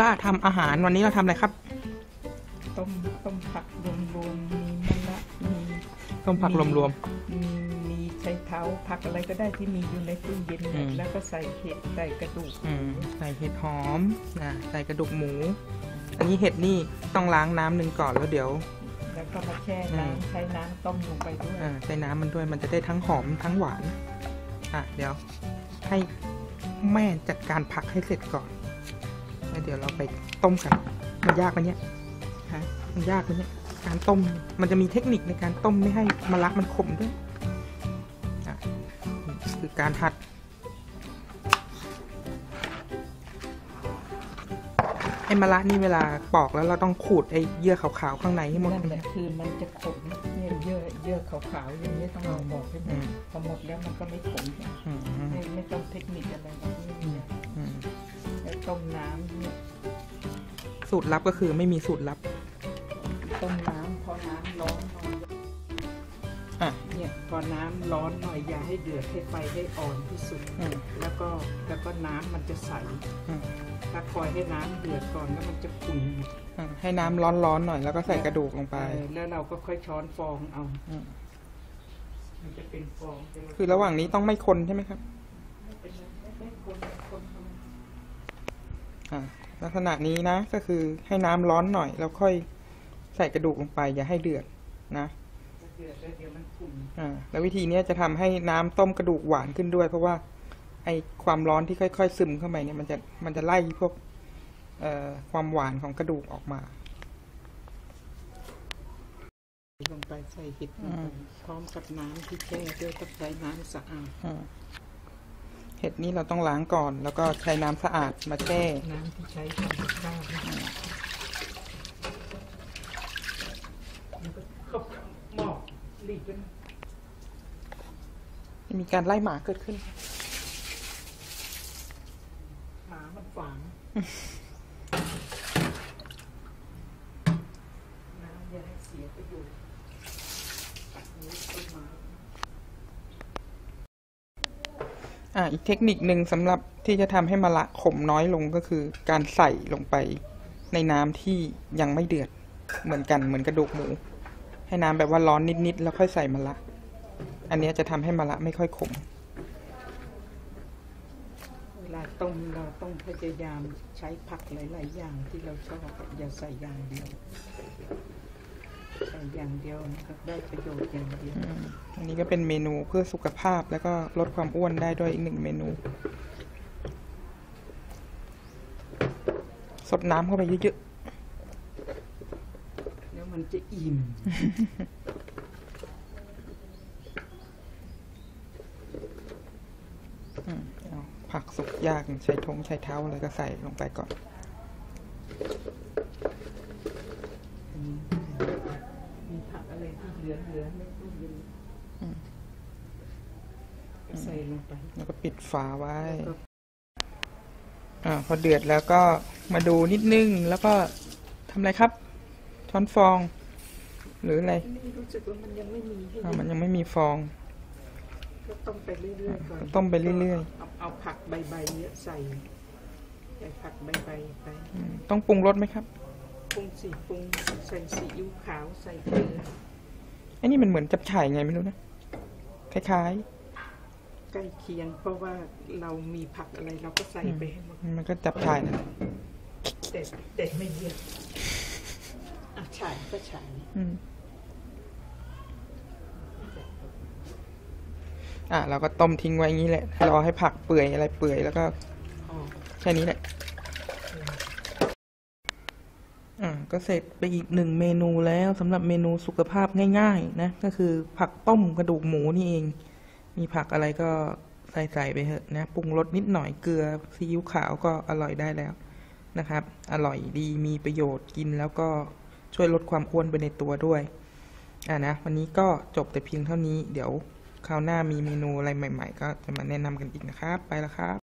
ล่าทำอาหารวันนี้เราทำอะไรครับ ต้มต้มผักรวมๆมีมะละมีต้มผักรวม มีมีใช้เท้าผักอะไรก็ได้ที่มีอยู่ในตู้เย็นอืม แล้วก็ใส่เห็ดใส่กระดูกๆอืมใส่เห็ดหอมนะใส่กระดูกหมู อันนี้เห็ดนี่ต้องล้างน้ำหนึ่งก่อนแล้วเดี๋ยว แล้วก็มาแช่อืมน้ำใช้น้ำต้มลงไปด้วยอ่าใส่น้ำมันด้วยมันจะได้ทั้งหอมทั้งหวาน อะ เดี๋ยว ให้แม่จัดการผักให้เสร็จก่อน แล้วเดี๋ยวเราไปต้มกัน มันยากไหมเนี่ยฮะมันยากไหมเนี่ยการต้มมันจะมีเทคนิคในการต้มไม่ให้มะระมันขมด้วยอะคือการหัด อ้มะระนี่เวลาปอกแล้วเราต้องขูดไอ้เยื่อขาวๆข้างในให้หมดนั่นใช่ไหแหมละคือมันจะขมเนี่ยเยื่อเยื่อขาวๆอย่างนี้ต้องเอาบอกให้หมอืดมพอหมดแล้วมันก็ไม่ขมอืมไม่ไม่ต้องเทคนิคอะไรแบบนี้อืมแล้วต้มน้ำเนี่ยสูตรลับก็คือไม่มีสูตรลับต้มน้ำพอน้ำร้อนหน่อยอะ เนี่ยพอน้ำร้อนหน่อยอย่าให้เดือดให้ไฟให้อ่อนที่สุดอืมแล้วก็แล้วก็น้ำมันจะใสอืมถ้าคอยให้น้ำเดือดก่อนแล้วมันจะขุ่นอะให้น้ำร้อนๆหน่อยแล้วก็ใส่กระดูกลงไปเออแล้วเราก็ค่อยช้อนฟองเอาอืมมันจะเป็นฟองเป็นคือระหว่างนี้ต้องไม่คนใช่ไหมครับไม่เป็นไรไม่เป็นคนคนทอ่าลักษณะนี้นะก็คือให้น้ำร้อนหน่อย แล้วค่อยใส่กระดูกลงไป อย่าให้เดือดนะำเดือดแล้วเดี๋ยวมันขุ่นอ่าแล้ววิธีเนี้ยจะทำให้น้ำต้มกระดูกหวานขึ้นด้วย เพราะว่า ไอความร้อนที่ค่อย ๆ ซึมเข้าไปเนี่ยมันจะมันจะไล่พวกเอ่อความหวานของกระดูกออกมาลงไปใส่เห็ดลงอืไปมพร้อมกับน้ำที่แช่ด้วยต้องใช้น้ำสะอาดอ่าเห็ดนี้เราต้องล้างก่อน แล้วก็ใช้น้ำสะอาดมาแช่น้ำที่ใช้ทำกับข้าวเนี่ยแล้วก็เข้าหม้อ หลีกเป็นมีการไล่หมาเกิดขึ้น หมามันฝังน้ำอย่าให้เสียประโยชน์นี่ต้นไม้อ่าอีกเทคนิคหนึ่งสำหรับที่จะทำให้มะระขมน้อยลงก็คือ การใส่ลงไปในน้ำที่ยังไม่เดือดเหมือนกันเหมือนกระดูกหมู ให้น้ำแบบว่าร้อนนิดๆแล้วค่อยใส่มะระอันเนี้ยจะทำให้มะระไม่ค่อยขมเวลาต้มเราต้องพยายามใช้ผักหลาย ๆ อย่างที่เราชอบอย่าใส่อย่างเดียวใส่อย่างเดียวนะครับได้ประโยชน์อย่างเดียวอืมอันนี้ก็เป็นเมนูเพื่อสุขภาพแล้วก็ลดความอ้วนได้ด้วยอีกหนึ่งเมนูสดน้ำเข้าไปเยอะแล้ว มันจะอิ่มๆอืมเอาผักสุกยากใช้ทงใช้เท้าอะไรก็ใส่ลงไปก่อนมีผักอะไรที่เหลือเหลือๆไม่ตู้เย็นอืมก็ใส่ลงไป แล้วก็ปิดฝาไว้แล้วก็อ่าพอเดือดแล้วก็มาดูนิดนึงแล้วก็ทำอะไรครับ ช้อนฟอง หรืออะไรนี่รู้สึกว่ามันยังไม่มีให้อ่ามันยังไม่มีฟอง ก็ต้มไปเรื่อยๆก่อนก็ต้มไปเรื่อย ๆ เอาเอาผักใบๆเนี้ยใส่ใส่ผักใบๆไปอืมต้องปรุงรสไหมครับปรุงสีปรุงใส่ซีอิ๊วขาวใส่เกลือไอ้นี่มันเหมือนจับฉ่ายไงไม่รู้นะคล้ายใกล้เคียง เพราะว่าเรามีผักอะไรเราก็ใส่ไปให้หมดๆ มันก็จับฉ่ายนะแต่แต่ไม่เยอะอะฉายก็ฉายอืมอะเราก็ต้มทิ้งไว้อย่างนี้แหละรอให้ผักเปื่อยอะไรเปื่อยแล้วก็อ๋อแค่นี้แหละอ่าก็เสร็จไปอีกหนึ่งเมนูแล้วสำหรับเมนูสุขภาพง่าย ๆ นะ ก็คือผักต้มกระดูกหมูนี่เอง มีผักอะไรก็ใส่ใส่ไปเถอะนะปรุงรสนิดหน่อยเกลือซีอิ๊วขาวก็อร่อยได้แล้วนะครับ อร่อยดีมีประโยชน์กินแล้วก็ ช่วยลดความอ้วนไปในตัวด้วยอ่านะวันนี้ก็จบแต่เพียงเท่านี้เดี๋ยวคราวหน้ามีเมนูอะไรใหม่ ๆ ก็จะมาแนะนำกันอีกนะครับ ไปแล้วครับ